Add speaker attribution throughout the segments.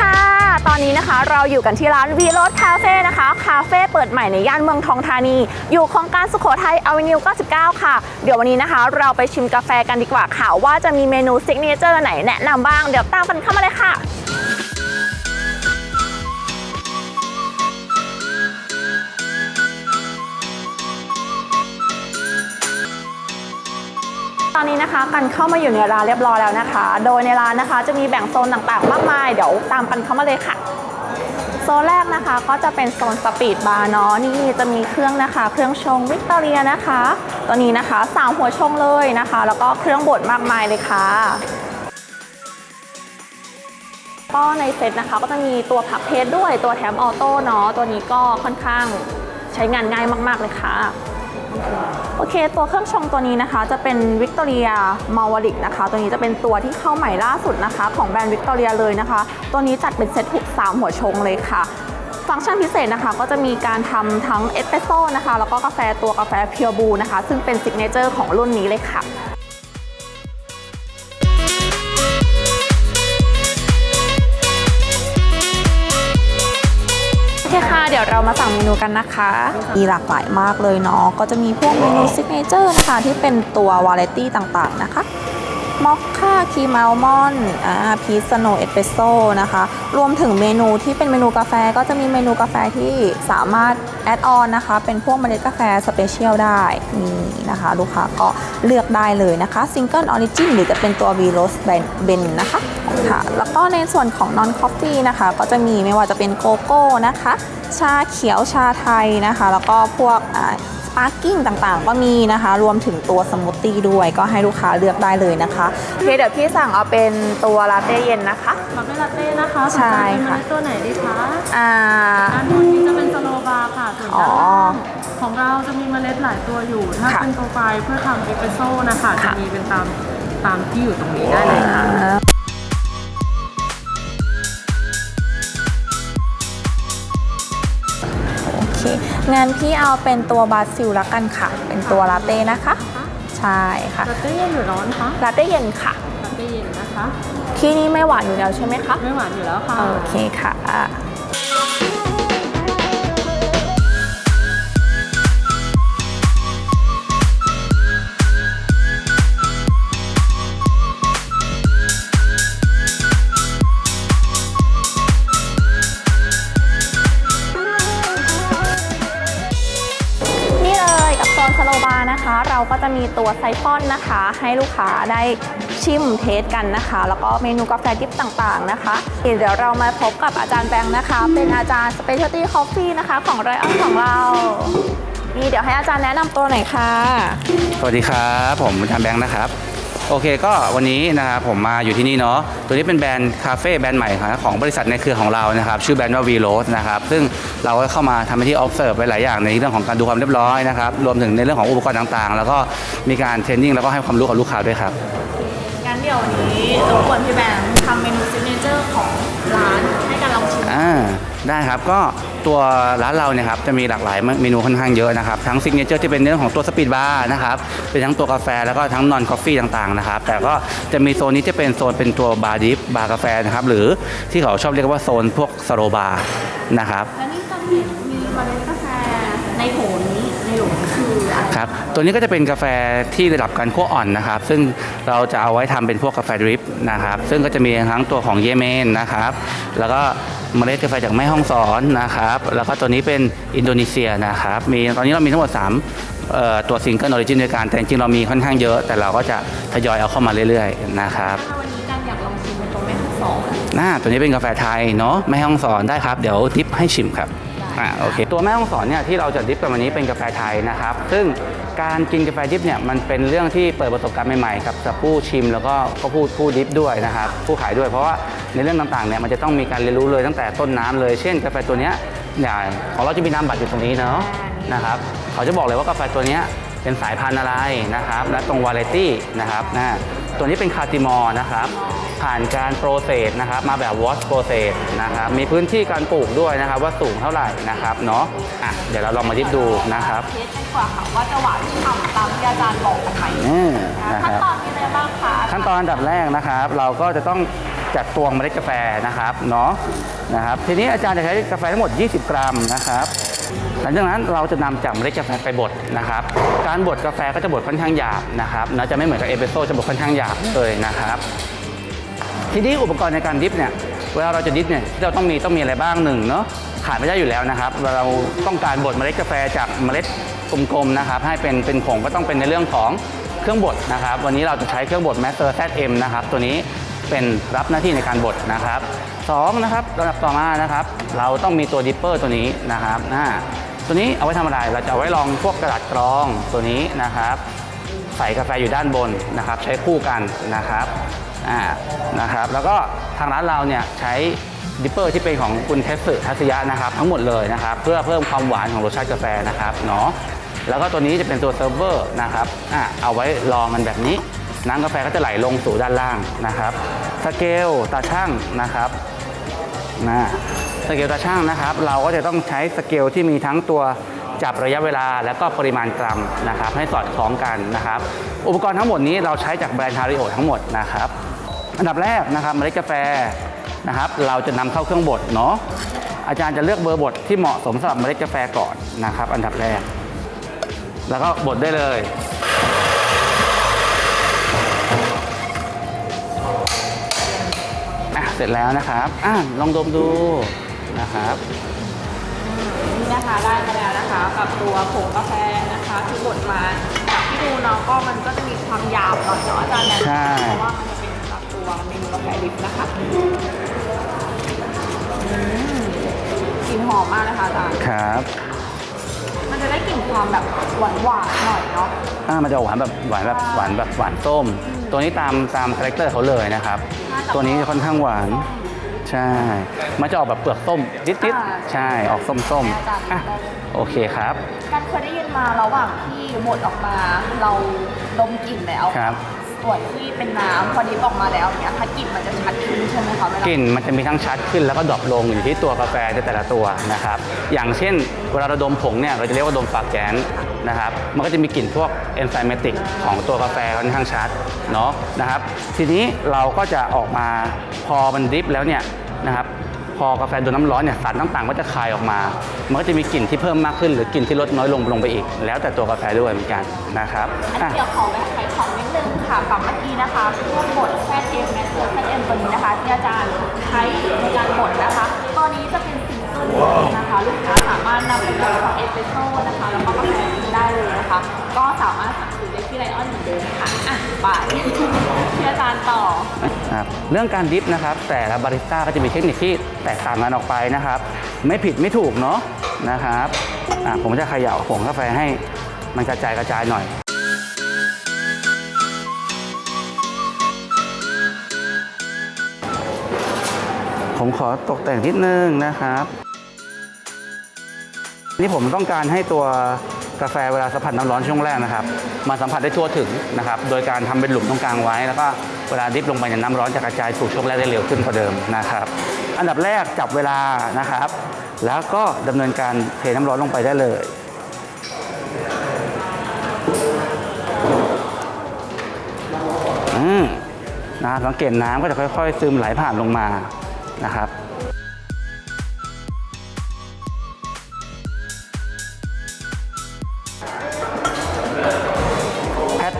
Speaker 1: ค่ะ ตอนนี้นะคะเราอยู่กันที่ร้านวีโรสคาเฟ่นะคะ คาเฟ่เปิดใหม่ในย่านเมืองทองธานี อยู่โครงการสุขโขทัยอเวนิว 99 ค่ะ เดี๋ยววันนี้นะคะ เราไปชิมกาแฟกันดีกว่าค่ะ ว่าจะมีเมนูซิกเนเจอร์ไหนแนะนำบ้าง เดี๋ยวตามกันเข้ามาเลยค่ะ ตอนนี้นะคะกันเข้ามาอยู่ในร้านเรียบร้อยแล้วนะคะ โดยในร้านนะคะจะมีแบ่งโซนต่างๆ มากมาย เดี๋ยวตามกันเข้ามาเลยค่ะ โซนแรกนะคะก็จะเป็นโซนสปีดบาร์เนาะนี่จะมีเครื่องนะคะ เครื่องชงวิกตอเรียนะคะ ตัวนี้นะคะสามหัวชงเลยนะคะ แล้วก็เครื่องบดมากมายเลยค่ะก็ในเซตนะคะก็จะมีตัวผักเพจด้วยตัวแถมออโต้เนาะตัวนี้ก็ค่อนข้างใช้งานง่ายมาก ๆ เลยค่ะ อเคตัวเครื่องชงตัวนี้นะคะ จะเป็นวิกตอเรียมาวลิกนะคะ ตัวนี้จะเป็นตัวที่เข้าใหม่ล่าสุดนะคะ ของแบรนด์วิกตอเรียเลยนะคะ ตัวนี้จัดเป็นเซตถูก3หัวชงเลยค่ะ ฟังก์ชันพิเศษนะคะ ก็จะมีการทำทั้งเอสเปรสโซ่นะคะ แล้วก็กาแฟตัวกาแฟเพียวบูนะคะ ซึ่งเป็นซิกเนเจอร์ของรุ่นนี้เลยค่ะ ดี๋ยวเรามาสั่งเมนูกันนะคะ มีหลากหลายมากเลยเนาะก็จะมีพวกเมนูซิกเนเจอร์นะคะที่เป็นตัววาไรตี้ต่างๆนะคะ มอคค่าครีมอัลมอนด์อ่าพีซโนเอสเปรสโซ่นะคะ รวมถึงเมนูที่เป็นเมนูกาแฟก็จะมีเมนูกาแฟที่สามารถแอดออนนะคะ เป็นพวกเมล็ดกาแฟสเปเชียลได้นี่นะคะ ลูกค้าก็เลือกได้เลยนะคะซิงเกิลออริจินหรือจะเป็นตัว v ีโรสเบนนะคะค่ะแล้วก็ในส่วนของนอนคอฟฟี่นะคะ ก็จะมีไม่ว่าจะเป็นโกโก้นะคะ ชาเขียวชาไทยนะคะ แล้วก็พวกอ่า ปาร์กิ้งต่างๆ ก็มีนะคะ รวมถึงตัวสมูทตี้ด้วย ก็ให้ลูกค้าเลือกได้เลยนะคะโอเคเดี๋ยวพี่สั่งเอาเป็นตัวลาเต้เย็นนะคะ
Speaker 2: คาเฟ่ลาเต้นะคะ
Speaker 1: ใช่ค่ะ
Speaker 2: สนใจเป็นเมล็ดตัวไหนดีคะ
Speaker 1: อ่า
Speaker 2: อันนี้จะเป็นสโลบาร์ค่ะส่วน
Speaker 1: อ๋อ
Speaker 2: ด้านล่างของเราจะมีเมล็ดหลายตัวอยู่ ถ้า
Speaker 1: ค่ะ
Speaker 2: เป็นโปรไฟล์เพื่อทำเอสเปรสโซ่นะคะจะ
Speaker 1: ค่ะ
Speaker 2: มีเป็นตามตามที่อยู่ตรงนี้ได้เลยค่ะ
Speaker 1: เคงั้นพี่เอาเป็นตัวบาซิลละกันค่ะ เป็นตัวลาเต้นะคะ ใช่ค่ะ
Speaker 2: ลาเต้เย็นหรือร้อนคะ
Speaker 1: ลาเต้เย็นค่ะ
Speaker 2: ลาเต้เย็นนะคะ
Speaker 1: ที่นี่ไม่หวานอยู่แล้วใช่ไหมคะ
Speaker 2: ไม่หวานอยู่แล้วค่ะ
Speaker 1: โอเคค่ะ เราก็จะมีตัวไซฟอนนะคะ ให้ลูกค้าได้ชิมเทสกันนะคะ แล้วก็เมนูกาแฟดิปต่างๆนะคะเดี๋ยวเรามาพบกับอาจารย์แบงค์นะคะ เป็นอาจารย์สเปเชียลตี้คอฟฟี่นะคะของไรอันของเรานี่เดี๋ยวให้อาจารย์แนะนำตัวหน่อยค่ะ
Speaker 3: สวัสดีครับ ผมอาจารย์แบงค์นะครับ โอเคก็วันนี้นะครับผมมาอยู่ที่นี่เนาะตัวนี้เป็นแบรนด์คาเฟ่แบรนด์ใหม่ครับของบริษัทในเครือของเรานะครับชื่อแบรนด์ว่า v r o s นะครับซึ่งเราก็เข้ามาทำหน้าที่ observe ไปหลายอย่างในเรื่องของการดูความเรียบร้อยนะครับรวมถึงในเรื่องของอุปกรณ์ต่างๆ แล้วก็มีการเทรนนิ่งแล้วก็ให้ความรู้กับลูกค้าด้วยครับ
Speaker 1: งั้นเดี๋ยววันนี้รบกวนพี่แบงค์ทำเมนูซิกเนเจอร์ของร้านให้การลองชิม
Speaker 3: อ่าได้ครับก็ ตัวร้านเราเนี่ยครับจะมีหลากหลายเมนูค่อนข้างเยอะนะครับทั้งซิกเนเจอร์ที่เป็นเรื่องของตัวสปีดบาร์นะครับเป็นทั้งตัวกาแฟแล้วก็ทั้งนอนกาแฟต่างๆนะครับแต่ก็จะมีโซนนี้จะเป็นโซนเป็นตัวบาร์ดิฟบาร์กาแฟนะครับหรือที่เขาชอบเรียกว่าโซนพวกสโลบาร์นะครับ
Speaker 1: และนี่ คืออะไร
Speaker 3: ครับตัวนี้ก็จะเป็นกาแฟที่ระดับการคั่วอ่อนนะครับ ซึ่งเราจะเอาไว้ทำเป็นพวกกาแฟดริปนะครับ ซึ่งก็จะมีทั้งตัวของเยเมนนะครับ แล้วก็เมล็ดกาแฟจากแม่ฮ่องสอนนะครับ แล้วก็ตัวนี้เป็นอินโดนีเซียนะครับ มีตอนนี้เรามีทั้งหมด3เอ่อตัวซิงเกิลออริจินด้วยกันแต่จริงๆเรามีค่อนข้างเยอะ แต่เราก็จะทยอยเอาเข้ามาเรื่อยๆนะครับ
Speaker 1: ถ้าวันนี้กันอยากลองชิมเป็นตัวแม่ทั้งสอง
Speaker 3: หน้าตัวนี้เป็นกาแฟไทยเนาะแม่ฮ่องสอนได้ครับ เดี๋ยวดิฟให้ชิมครับ อ่าโอเคตัวแม่ฮ่องสอนเนี่ยที่เราจะดิฟกันวันนี้เป็นกาแฟไทยนะครับ ซึ่งการกินกาแฟดิฟเนี่ยมันเป็นเรื่องที่เปิดประสบการณ์ใหม่ๆกับกับผู้ชิมแล้วก็ก็ผู้ผู้ดิฟด้วยนะครับผู้ขายด้วยเพราะว่าในเรื่องต่างๆเนี่ยมันจะต้องมีการเรียนรู้เลยตั้งแต่ต้นน้ำเลย เช่น กาแฟตัวเนี้ยอย่างของเราจะมีนามบัตรอยู่ตรงนี้เนาะนะครับเขาจะบอกเลยว่ากาแฟตัวเนี้ยเป็นสายพันธุ์อะไรนะครับและตรงวาไรตี้นะครับนะ ตัวนี้เป็นคาติมอร์นะครับ ผ่านการโปรเซสนะครับ มาแบบวอชโปรเซสนะครับ มีพื้นที่การปลูกด้วยนะครับ ว่าสูงเท่าไหร่นะครับเนาะอะเดี๋ยวเราลองมาดิฟดูนะครับ
Speaker 1: เทสกันกว่าค่ะว่าจะหวานฉ่ำตามที่อาจารย์บอกกันไหม
Speaker 3: อืมนะค
Speaker 1: ขั้น
Speaker 3: รับ
Speaker 1: ตอนมีอะไรบ้างคะ
Speaker 3: ขั้นตอนอันดับแรกนะครับ เราก็จะต้องจากตวงเมล็ดกาแฟนะครับเนาะนะครับ ทีนี้อาจารย์จะใช้กาแฟทั้งหมด 20 กรัมนะครับ หลังจากนั้นเราจะนำจากเมล็ดกาแฟไปบดนะครับ การบดกาแฟก็จะบดค่อนข้างหยาบนะครับนะจะไม่เหมือนกับเอสเปรสโซ่จะบดค่อนข้างหยาบเลยนะครับ ทีนี้อุปกรณ์ในการดิฟเนี่ยเวลาเราจะดิฟเนี่ยที่เราต้องมีต้องมีอะไรบ้างหนึ่งเนาะขาดไม่ได้อยู่แล้วนะครับเวลาเราต้องการบดเมล็ดกาแฟจากเมล็ดกลมๆนะครับ ให้เป็นเป็นผงก็ต้องเป็นในเรื่องของเครื่องบดนะครับ วันนี้เราจะใช้เครื่องบด Master ZM นะครับ ตัวนี้เป็นรับหน้าที่ในการบดนะครับสองนะครับระดับต่อมานะครับ เราต้องมีตัวดิปเปอร์ตัวนี้นะครับอ่า ตัวนี้เอาไว้ทำอะไร เราจะเอาไว้รองพวกกระดาษกรองตัวนี้นะครับ ใส่กาแฟอยู่ด้านบนนะครับ ใช้คู่กันนะครับอ่านะครับ แล้วก็ทางร้านเราเนี่ยใช้ดิปเปอร์ที่เป็นของคุณเทสึทัศยะนะครับ ทั้งหมดเลยนะครับ เพื่อเพิ่มความหวานของรสชาติกาแฟนะครับเนาะแล้วก็ตัวนี้จะเป็นตัวเซิร์ฟเวอร์นะครับอ่าเอาไว้รองมันแบบนี้ น้ำกาแฟก็จะไหลลงสู่ด้านล่างนะครับ สเกลตาช่างนะครับนะ สเกลตาช่างนะครับ เราก็จะต้องใช้สเกลที่มีทั้งตัวจับระยะเวลาและก็ปริมาณกรัมนะครับ ให้สอดคล้องกันนะครับ อุปกรณ์ทั้งหมดนี้เราใช้จากแบรนด์ฮาริโอทั้งหมดนะครับ อันดับแรกนะครับเมล็ดกาแฟนะครับ เราจะนำเข้าเครื่องบดเนาะอาจารย์จะเลือกเบอร์บดที่เหมาะสมสำหรับเมล็ดกาแฟก่อนนะครับ อันดับแรก แล้วก็บดได้เลยอะเสร็จแล้วนะครับอะลองดมดู นะครับ
Speaker 1: นี่นะคะได้มาแล้วนะคะ กับตัวผงกาแฟนะคะที่บดมาจากที่ดูเนาะก็มันก็จะมีความหยาบหน่อยเนาะอาจารย์แนะ
Speaker 3: ใช่
Speaker 1: เพราะว่ามันจะเป็นจากตัวเมนูกาแฟดิบนะคะอืมกลิ่นหอมมากเลยค่ะอาจารย์
Speaker 3: ครับ
Speaker 1: มันจะได้กลิ่นความแบบหวานหวานๆหน่อยเนาะ
Speaker 3: อ่ามันจะหวานแบบหวานแบบหวานแบบหวานส้ม ตัวนี้ตามตามคาแรคเตอร์เขาเลยนะครับ ตัวนี้จะค่อนข้างหวาน ใช่ มันจะออกแบบเปลือกส้มนิดๆใช่ออกส้มๆอะโอเคครับ
Speaker 1: การเคยได้ยินมาระหว่างที่บดออกมาเราดมกลิ่นแล้ว
Speaker 3: ครับ
Speaker 1: ส่วนที่เป็นน้ำพอดิบออกมาแล้วเนี่ยถ้ากลิ่นมันจะชัดขึ้นใช่ไหมคะเวลาก
Speaker 3: ลิ่นมันจะมีทั้งชัดขึ้นแล้วก็ดรอปลงอยู่ที่ตัวกาแฟในแต่ละตัวนะครับ อย่างเช่นเวลาเราดมผงเนี่ยเราจะเรียกว่าดมฝากแกนนะครับ มันก็จะมีกลิ่นพวกเอนไซเมติกของตัวกาแฟค่อนข้างชัดเนาะนะครับ ทีนี้เราก็จะออกมาพอมันดริฟแล้วเนี่ย นะครับพอกาแฟโดนน้ำร้อนเนี่ยสารต่างๆก็จะคายออกมา มันก็จะมีกลิ่นที่เพิ่มมากขึ้น หรือกลิ่นที่ลดน้อยลงลงไปอีก แล้วแต่ตัวกาแฟด้วยเหมือนกันนะครับ
Speaker 1: อัน
Speaker 3: อะ
Speaker 1: นี้เดี๋ยวขอแวะขายของนิดนึงค่ะกับเมื่อกี้นะคะพวกบดแฟตเอมแมสเตอร์แฟเอ็มตัวนี้นะคะที่อาจารย์ใช้ในการบดนะคะตัวนี้จะเป็นซิงเกิลนะคะลูกค้าสามารถนำไปบดกับเอสเปรสโซ่นะคะแล้วก็กาแฟได้เลยนะคะ ก็สามารถสั่งซื้อได้ที่ไลออนเหมือนเดิมค่ะอะไป
Speaker 3: เรื่องการดริฟนะครับ แต่ละบาริสต้าก็จะมีเทคนิคที่แตกต่างกันออกไปนะครับ ไม่ผิดไม่ถูกเนาะนะครับผมจะเขย่าผงกาแฟให้มันกระจายกระจายหน่อยผมขอตกแต่งนิดนึงนะครับ นี่ผมต้องการให้ตัว กาแฟเวลาสัมผัสน้ำร้อนช่วงแรกนะครับมาสัมผัสได้ทั่วถึงนะครับโดยการทำเป็นหลุมตรงกลางไว้ แล้วก็เวลาดิฟลงไปเนี่ยน้ำร้อนจะกระจายสู่ช่วงแรกได้เร็วขึ้นกว่าเดิมนะครับอันดับแรกจับเวลานะครับ แล้วก็ดำเนินการเทน้ำร้อนลงไปได้เลยอืมนะสังเกตน้ำก็จะค่อย ๆ ซึมไหลผ่านลงมานะครับ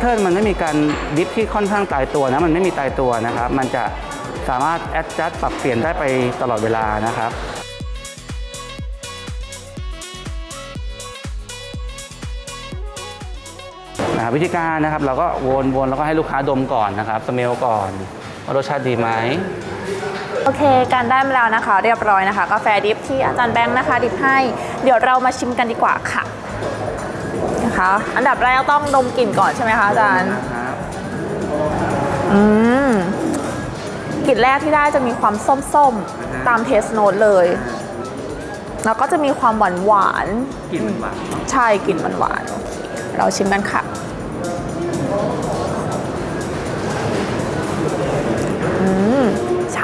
Speaker 3: เทิร์นมันไม่มีการดิฟที่ค่อนข้างตายตัวนะมันไม่มีตายตัวนะครับ มันจะสามารถแอดจัดปรับเปลี่ยนได้ไปตลอดเวลานะครับนะวิธีการนะครับเราก็วนวนแล้วก็ให้ลูกค้าดมก่อนนะครับสเมลก่อนว่ารสชาติดีไหม
Speaker 1: โอเค การได้มาแล้วนะคะ เรียบร้อยนะคะ กาแฟดิฟที่อาจารย์แบงค์นะคะ ดิฟให้ เดี๋ยวเรามาชิมกันดีกว่าค่ะ อันดับแรกต้องดมกลิ่นก่อนใช่ไหมคะอาจารย์
Speaker 3: นะครับ
Speaker 1: อืมกลิ่นแรกที่ได้จะมีความส้มๆ ตามเทสโนตเลย แล้วก็จะมีความหวานหวาน
Speaker 3: กลิ่นมันหวานเนอะ
Speaker 1: ๆใช่กลิ่นหวานหวานๆโอเคเราชิมกันค่ะ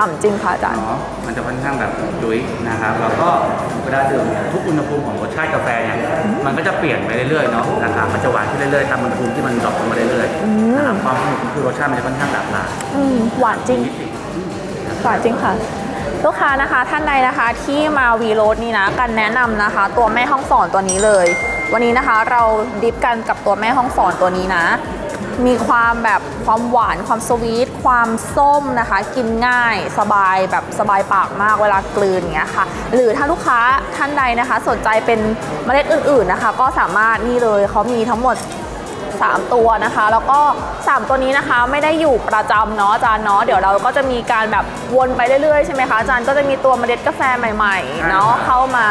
Speaker 1: ฉ่ำจริงค่ะอาจารย์
Speaker 3: เนาะมันจะค่อนข้างแบบจุ้ยนะครับ แล้วก็เวลาดื่มเนี่ยทุกอุณหภูมิของรสชาติกาแฟเนี่ย มันก็จะเปลี่ยนไปเรื่อยๆเนาะนะครับมันจะหวานขึ้นเรื่อยๆตามอุณหภูมิที่มันดรอปลงมาเรื่อยๆนะครับความสนุกคือรสชาติมันจะค่อนข้างหลากหลาย
Speaker 1: อืมหวานจริง
Speaker 3: นิดนึงนะค
Speaker 1: หวานจริงค่ะ ลูกค้านะคะท่านใดนะคะที่มาวีโรดนี่นะกันแนะนำนะคะ ตัวแม่ห้องสอนตัวนี้เลย วันนี้นะคะเราดิฟกันกับตัวแม่ห้องสอนตัวนี้นะ มีความแบบความหวานความสวีทความส้มนะคะ กินง่ายสบายแบบสบายปากมากเวลากลืนอย่างเงี้ยค่ะ หรือถ้าลูกค้าท่านใดนะคะ สนใจเป็นเมล็ดอื่นๆนะคะ ก็สามารถนี่เลยเขามีทั้งหมด 3 ตัวนะคะ แล้วก็ 3 ตัวนี้นะคะไม่ได้อยู่ประจำเนาะอาจารย์เนาะเดี๋ยวเราก็จะมีการแบบวนไปเรื่อยๆใช่ไหมคะอาจารย์ก็จะมีตัวเมล็ดกาแฟใหม่ๆเนาะเข้ามา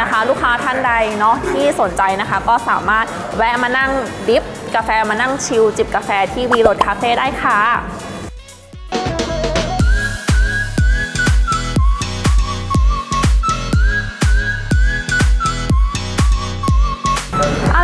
Speaker 1: นะคะ ลูกค้าท่านใดเนาะที่สนใจนะคะ ก็สามารถแวะมานั่งดริฟ กาแฟมานั่งชิลจิบกาแฟที่วีโรดคาเฟ่ได้ค่ะ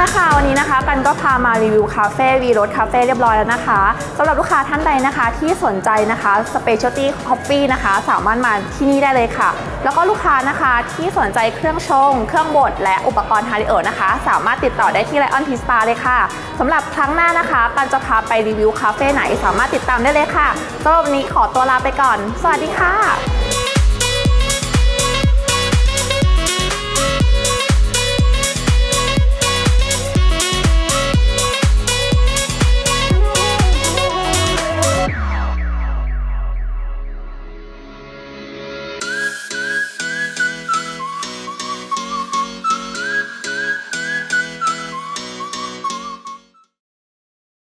Speaker 1: ละค่ะวันนี้นะคะ กันก็พามารีวิวคาเฟ่วีรถคาเฟ่เรียบร้อยแล้วนะคะสำหรับลูกค้าท่านใดนะคะ ที่สนใจนะคะสเปเชียลตี้คอฟฟี่นะคะ สามารถมาที่นี่ได้เลยค่ะ แล้วก็ลูกค้านะคะที่สนใจเครื่องชง เครื่องบดและอุปกรณ์ฮาริเออร์นะคะ สามารถติดต่อได้ที่ไลออนพีสปาเลยค่ะสำหรับครั้งหน้านะคะกันจะพาไปรีวิวคาเฟ่ไหน สามารถติดตามได้เลยค่ะสำหรับวันนี้ขอตัวลาไปก่อน สวัสดีค่ะ